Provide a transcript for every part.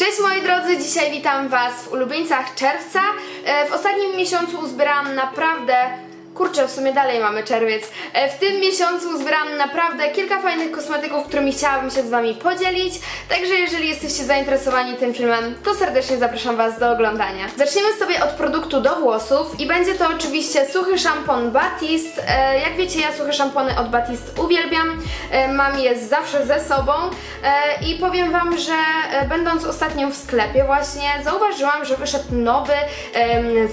Cześć moi drodzy, dzisiaj witam Was w ulubieńcach czerwca. E, W ostatnim miesiącu uzbierałam naprawdę. Kurczę, w sumie dalej mamy czerwiec. E, W tym miesiącu uzbierałam naprawdę kilka fajnych kosmetyków, którymi chciałabym się z Wami podzielić. Także jeżeli jesteście zainteresowani tym filmem, to serdecznie zapraszam Was do oglądania. Zaczniemy sobie od produktu do włosów i będzie to oczywiście suchy szampon Batiste. E, Jak wiecie, ja suche szampony od Batiste uwielbiam. E, Mam je zawsze ze sobą i powiem Wam, że będąc ostatnio w sklepie właśnie zauważyłam, że wyszedł nowy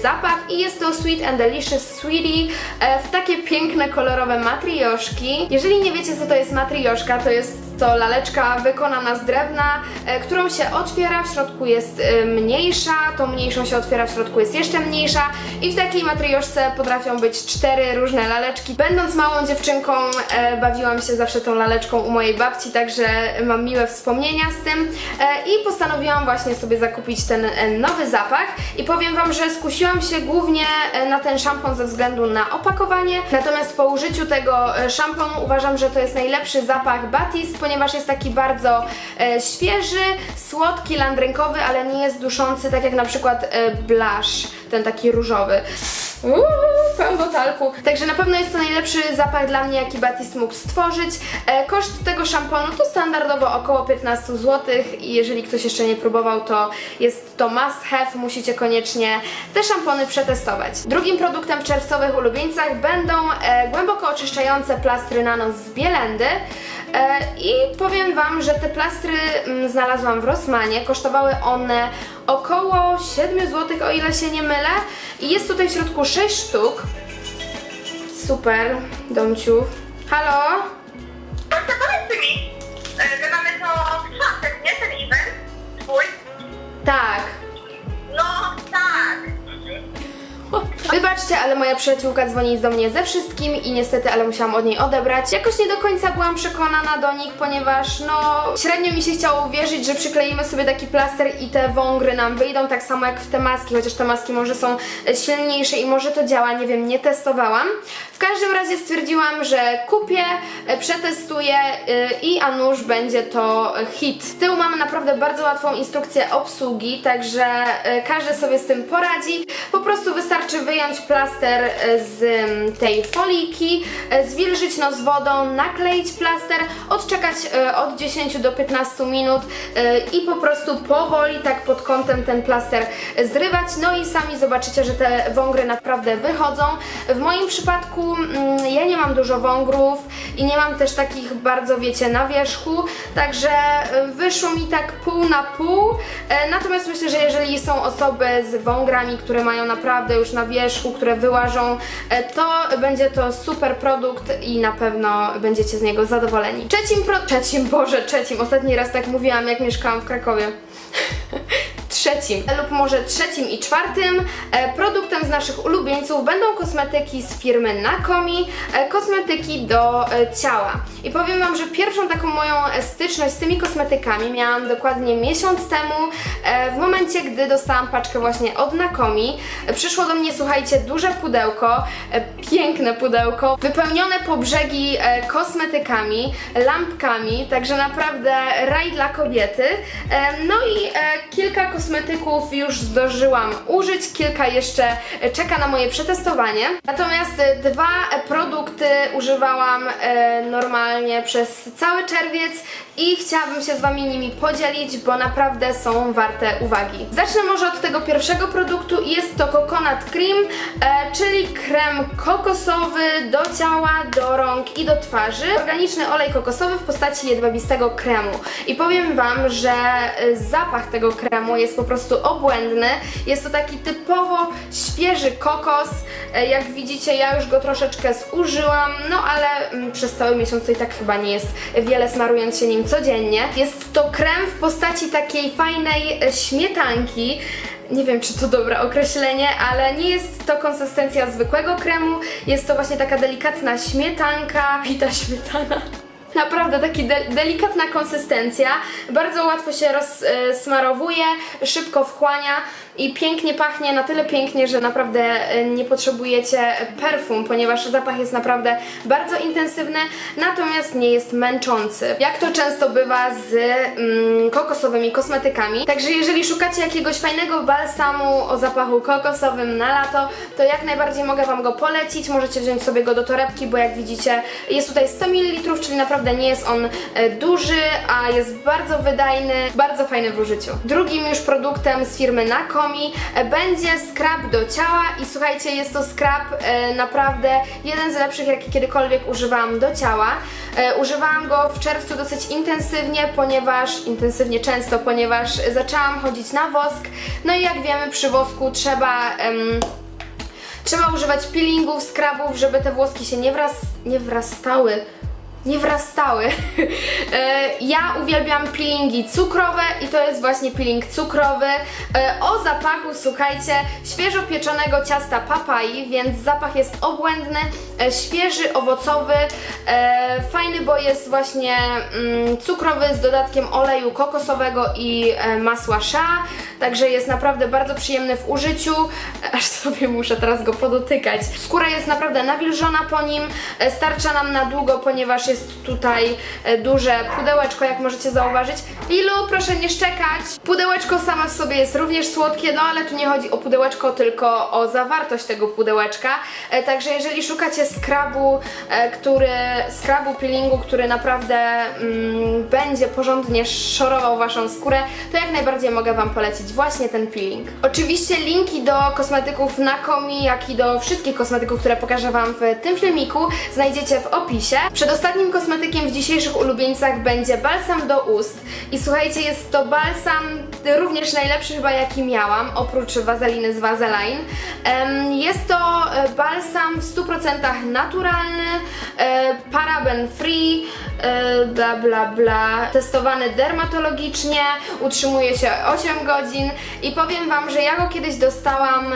zapach i jest to Sweet and Delicious Sweetie w takie piękne kolorowe matrioszki. Jeżeli nie wiecie co to jest matrioszka, to jest to laleczka wykonana z drewna, e, którą się otwiera, w środku jest e, mniejsza, tą mniejszą się otwiera, w środku jest jeszcze mniejsza. I w takiej matrioszce potrafią być cztery różne laleczki. Będąc małą dziewczynką e, bawiłam się zawsze tą laleczką u mojej babci, także mam miłe wspomnienia z tym. I postanowiłam właśnie sobie zakupić ten nowy zapach. I powiem Wam, że skusiłam się głównie na ten szampon ze względu na opakowanie, natomiast po użyciu tego szamponu uważam, że to jest najlepszy zapach Batiste, ponieważ jest taki bardzo e, świeży, słodki, landrynkowy, ale nie jest duszący, tak jak na przykład e, blush, ten taki różowy. Uuu, pełno talku. Także na pewno jest to najlepszy zapach dla mnie, jaki Batiste mógł stworzyć. E, koszt tego szamponu to standardowo około 15 zł i jeżeli ktoś jeszcze nie próbował, to jest to must have, musicie koniecznie te szampony przetestować. Drugim produktem w czerwcowych ulubieńcach będą e, głęboko oczyszczające plastry nanos z Bielendy. E, I powiem Wam, że te plastry mm, znalazłam w Rossmanie. Kosztowały one około 7 zł, o ile się nie mylę. I jest tutaj w środku 6 sztuk. Super, Domciu. Halo? To co powiedz mi, e, my mamy to w czwartek, nie? Ten event twój? Tak. Ale moja przyjaciółka dzwoni do mnie ze wszystkim i niestety, ale musiałam od niej odebrać. Jakoś nie do końca byłam przekonana do nich, ponieważ no średnio mi się chciało uwierzyć, że przykleimy sobie taki plaster i te wągry nam wyjdą, tak samo jak w te maski, chociaż te maski może są e, silniejsze i może to działa, nie wiem, nie testowałam. W każdym razie stwierdziłam, że kupię, e, przetestuję e, i a nuż będzie to hit. Z tyłu mamy naprawdę bardzo łatwą instrukcję obsługi, także każdy sobie z tym poradzi. Po prostu wystarczy wyjąć plaster e, z mm, tej foliki, e, zwilżyć nos wodą, nakleić plaster, odczekać e, od 10 do 15 minut i po prostu powoli tak pod kątem ten plaster zrywać. No i sami zobaczycie, że te wągry naprawdę wychodzą. W moim przypadku mm, ja nie mam dużo wągrów i nie mam też takich bardzo, wiecie, na wierzchu, także wyszło mi tak pół na pół. Natomiast myślę, że jeżeli są osoby z wągrami, które mają naprawdę już na wierzchu, które wyłażą, e, to będzie to super produkt i na pewno będziecie z niego zadowoleni. Trzecim pro... Trzecim, Boże, trzecim. Ostatni raz tak mówiłam, jak mieszkałam w Krakowie. trzecim lub może trzecim i czwartym e, produktem z naszych ulubieńców będą kosmetyki z firmy Nakomi, e, kosmetyki do e, ciała. I powiem Wam, że pierwszą taką moją styczność z tymi kosmetykami miałam dokładnie miesiąc temu, w momencie, gdy dostałam paczkę właśnie od Nakomi. Przyszło do mnie, słuchajcie, duże pudełko, piękne pudełko, wypełnione po brzegi kosmetykami, lampkami, także naprawdę raj dla kobiety. No i kilka kosmetyków już zdążyłam użyć, kilka jeszcze czeka na moje przetestowanie. Natomiast dwa produkty używałam e, normalnie przez cały czerwiec i chciałabym się z Wami nimi podzielić, bo naprawdę są warte uwagi. Zacznę może od tego pierwszego produktu jest to Coconut Cream, e, czyli krem kokosowy do ciała, do rąk i do twarzy. Organiczny olej kokosowy w postaci jedwabistego kremu. I powiem Wam, że e, zapach tego kremu jest po prostu obłędny. Jest to taki typowo świeży kokos. E, Jak widzicie, ja już go troszeczkę zużyłam, no ale mm, przez cały miesiąc i tak chyba nie jest wiele smarując się nim codziennie. Jest to krem w postaci takiej fajnej e, śmietanki. Nie wiem, czy to dobre określenie, ale nie jest to konsystencja zwykłego kremu. Jest to właśnie taka delikatna śmietanka i ta śmietana. Naprawdę taki de delikatna konsystencja, bardzo łatwo się rozsmarowuje, szybko wchłania i pięknie pachnie, na tyle pięknie, że naprawdę e, nie potrzebujecie perfum, ponieważ zapach jest naprawdę bardzo intensywny, natomiast nie jest męczący. Jak to często bywa z mm, kokosowymi kosmetykami. Także jeżeli szukacie jakiegoś fajnego balsamu o zapachu kokosowym na lato, to jak najbardziej mogę Wam go polecić. Możecie wziąć sobie go do torebki, bo jak widzicie jest tutaj 100 ml, czyli naprawdę nie jest on e, duży, a jest bardzo wydajny, bardzo fajny w użyciu. Drugim już produktem z firmy Nakomi e, będzie scrub do ciała i słuchajcie, jest to scrub e, naprawdę jeden z lepszych, jaki kiedykolwiek używałam do ciała. E, używałam go w czerwcu dosyć intensywnie, ponieważ, intensywnie często, ponieważ zaczęłam chodzić na wosk, no i jak wiemy przy wosku trzeba... em, Trzeba używać peelingów, scrubów, żeby te włoski się nie, wraz, nie wrastały. Nie wrastały. E, ja uwielbiam peelingi cukrowe i to jest właśnie peeling cukrowy. E, O zapachu, słuchajcie, świeżo pieczonego ciasta papai, więc zapach jest obłędny, e, świeży, owocowy, fajny, bo jest właśnie mm, cukrowy z dodatkiem oleju kokosowego i masła sha, także jest naprawdę bardzo przyjemny w użyciu, aż sobie muszę teraz go podotykać. Skóra jest naprawdę nawilżona po nim, starcza nam na długo, ponieważ jest tutaj e, duże pudełeczko, jak możecie zauważyć. Lilu, proszę nie szczekać! Pudełeczko same w sobie jest również słodkie, no ale tu nie chodzi o pudełeczko, tylko o zawartość tego pudełeczka. E, Także jeżeli szukacie skrabu, e, który, skrabu peelingu, który naprawdę mm, będzie porządnie szorował waszą skórę, to jak najbardziej mogę wam polecić właśnie ten peeling. Oczywiście linki do kosmetyków Nakomi, jak i do wszystkich kosmetyków, które pokażę wam w tym filmiku, znajdziecie w opisie. Przedostatnim kosmetykiem w dzisiejszych ulubieńcach będzie balsam do ust. I słuchajcie, jest to balsam również najlepszy chyba jaki miałam, oprócz wazeliny z Vaseline. Jest to e, balsam w 100% naturalny, e, paraben free, e, bla bla bla, testowany dermatologicznie, utrzymuje się 8 godzin i powiem Wam, że ja go kiedyś dostałam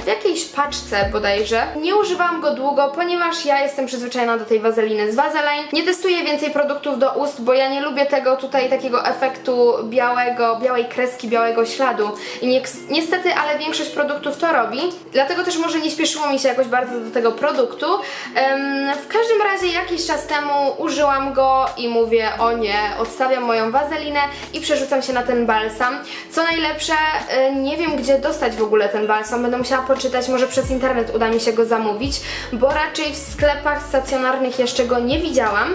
w jakiejś paczce bodajże. Nie używałam go długo, ponieważ ja jestem przyzwyczajona do tej wazeliny z Vaseline. Nie testuję więcej produktów do ust, bo ja nie lubię tego tutaj takiego efektu białego, białej kreski, białego śladu. I nie, niestety, ale większość produktów to robi. Dlatego też może nie śpieszyło mi się jakoś bardzo do tego produktu. W każdym razie jakiś czas temu użyłam go i mówię, o nie, odstawiam moją wazelinę i przerzucam się na ten balsam. Co najlepsze, e, nie wiem gdzie dostać w ogóle ten balsam, będę musiała poczytać, może przez internet uda mi się go zamówić, bo raczej w sklepach stacjonarnych jeszcze go nie widziałam.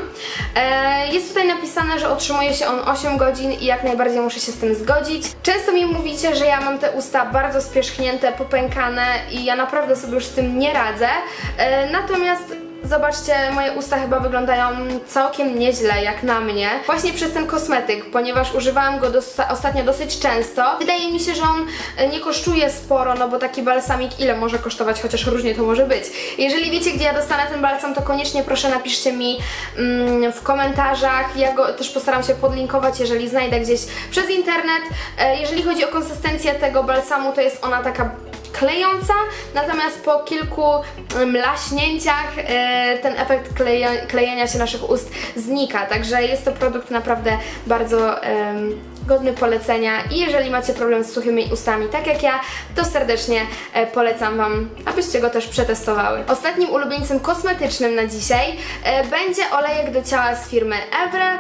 E, Jest tutaj napisane, że otrzymuje się on 8 godzin i jak najbardziej muszę się z tym zgodzić. Często mi mówicie, że ja mam te usta bardzo spierzchnięte, popękane i ja naprawdę sobie już z tym nie radzę. E, Natomiast Zobaczcie, moje usta chyba wyglądają całkiem nieźle, jak na mnie. Właśnie przez ten kosmetyk, ponieważ używałam go ostatnio dosyć często. Wydaje mi się, że on e, nie kosztuje sporo, no bo taki balsamik ile może kosztować, chociaż różnie to może być. Jeżeli wiecie, gdzie ja dostanę ten balsam, to koniecznie proszę napiszcie mi mm, w komentarzach. Ja go też postaram się podlinkować, jeżeli znajdę gdzieś przez internet. E, jeżeli chodzi o konsystencję tego balsamu, to jest ona taka klejąca, natomiast po kilku mlaśnięciach e, ten efekt klejenia się naszych ust znika, także jest to produkt naprawdę bardzo godny polecenia i jeżeli macie problem z suchymi ustami, tak jak ja, to serdecznie e, polecam Wam, abyście go też przetestowały. Ostatnim ulubieńcem kosmetycznym na dzisiaj e, będzie olejek do ciała z firmy Evre,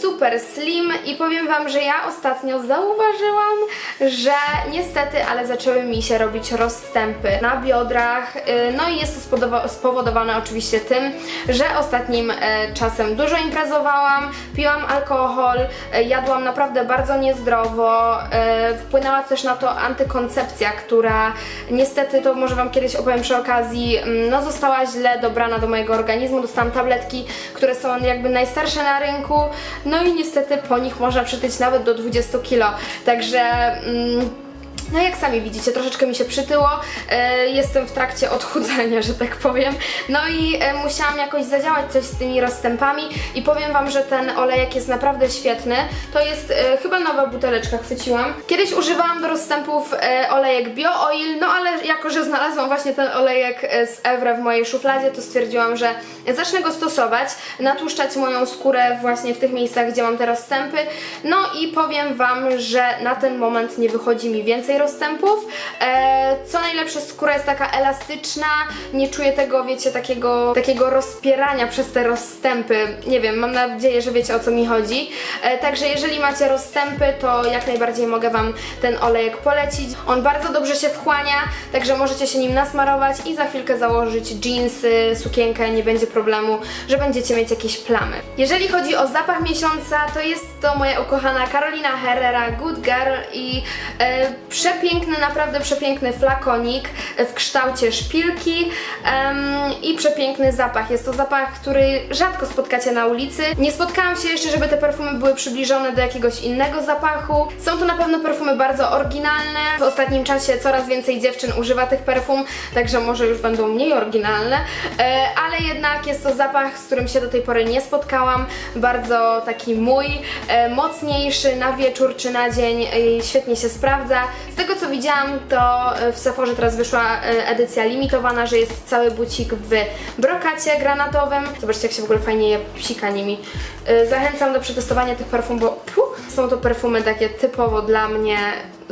super slim i powiem Wam, że ja ostatnio zauważyłam, że niestety, ale zaczęły mi się robić rozstępy na biodrach, e, no i jest to spowodowane oczywiście tym, że ostatnim czasem dużo imprezowałam, piłam alkohol, jadłam naprawdę bardzo niezdrowo, e, wpłynęła też na to antykoncepcja, która niestety, to może Wam kiedyś opowiem przy okazji, mm, no została źle dobrana do mojego organizmu, dostałam tabletki, które są jakby najstarsze na rynku, no i niestety po nich można przytyć nawet do 20 kilo, także... Mm, No jak sami widzicie, troszeczkę mi się przytyło, e, jestem w trakcie odchudzania, że tak powiem. No i e, musiałam jakoś zadziałać coś z tymi rozstępami i powiem Wam, że ten olejek jest naprawdę świetny. To jest e, chyba nowa buteleczka, chwyciłam. Kiedyś używałam do rozstępów olejek Bio Oil, no ale jako, że znalazłam właśnie ten olejek z Evra w mojej szufladzie, to stwierdziłam, że zacznę go stosować, natłuszczać moją skórę właśnie w tych miejscach, gdzie mam te rozstępy. No i powiem Wam, że na ten moment nie wychodzi mi więcej rozstępów. E, co najlepsze, skóra jest taka elastyczna, nie czuję tego, wiecie, takiego, takiego rozpierania przez te rozstępy. Nie wiem, mam nadzieję, że wiecie o co mi chodzi. E, także jeżeli macie rozstępy, to jak najbardziej mogę Wam ten olejek polecić. On bardzo dobrze się wchłania, także możecie się nim nasmarować i za chwilkę założyć jeansy, sukienkę, nie będzie problemu, że będziecie mieć jakieś plamy. Jeżeli chodzi o zapach miesiąca, to jest to moja ukochana Carolina Herrera Good Girl i e, przepiękny, naprawdę przepiękny flakonik w kształcie szpilki em, i przepiękny zapach. Jest to zapach, który rzadko spotkacie na ulicy. Nie spotkałam się jeszcze, żeby te perfumy były przybliżone do jakiegoś innego zapachu. Są to na pewno perfumy bardzo oryginalne. W ostatnim czasie coraz więcej dziewczyn używa tych perfum, także może już będą mniej oryginalne, e, ale jednak jest to zapach, z którym się do tej pory nie spotkałam. Bardzo taki mój, e, mocniejszy na wieczór czy na dzień i świetnie się sprawdza. Tego co widziałam, to e, w Sephorze teraz wyszła e, edycja limitowana, że jest cały bucik w brokacie granatowym. Zobaczcie jak się w ogóle fajnie je psika nimi. E, Zachęcam do przetestowania tych perfum, bo puh, są to perfumy takie typowo dla mnie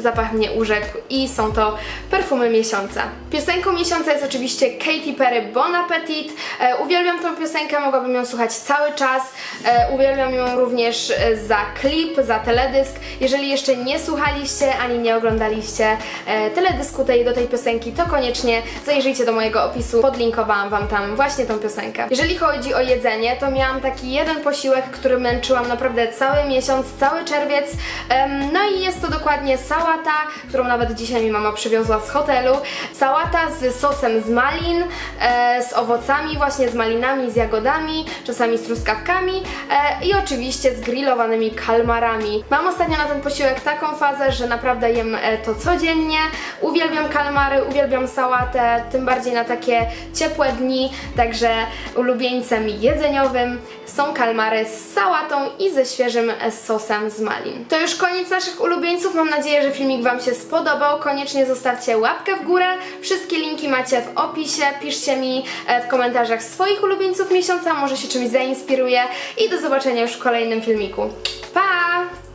zapach mnie urzekł i są to perfumy miesiąca. Piosenką miesiąca jest oczywiście Katy Perry Bon Appetit. E, uwielbiam tą piosenkę, mogłabym ją słuchać cały czas. E, uwielbiam ją również e, za klip, za teledysk. Jeżeli jeszcze nie słuchaliście ani nie oglądaliście teledysku tej, do tej piosenki, to koniecznie zajrzyjcie do mojego opisu. Podlinkowałam Wam tam właśnie tą piosenkę. Jeżeli chodzi o jedzenie, to miałam taki jeden posiłek, który męczyłam naprawdę cały miesiąc, cały czerwiec. No i jest to dokładnie sałata, którą nawet dzisiaj mi mama przywiozła z hotelu. Sałata z sosem z malin, e, z owocami, właśnie z malinami, z jagodami, czasami z truskawkami e, i oczywiście z grillowanymi kalmarami. Mam ostatnio na ten posiłek taką fazę, że naprawdę jem e, to codziennie. Uwielbiam kalmary, uwielbiam sałatę, tym bardziej na takie ciepłe dni, także ulubieńcem jedzeniowym są kalmary z sałatą i ze świeżym sosem z malin. To już koniec naszych ulubieńców. Mam nadzieję, że filmik Wam się spodobał. Koniecznie zostawcie łapkę w górę. Wszystkie linki macie w opisie. Piszcie mi e, w komentarzach swoich ulubieńców miesiąca, może się czymś zainspiruje i do zobaczenia już w kolejnym filmiku. Pa!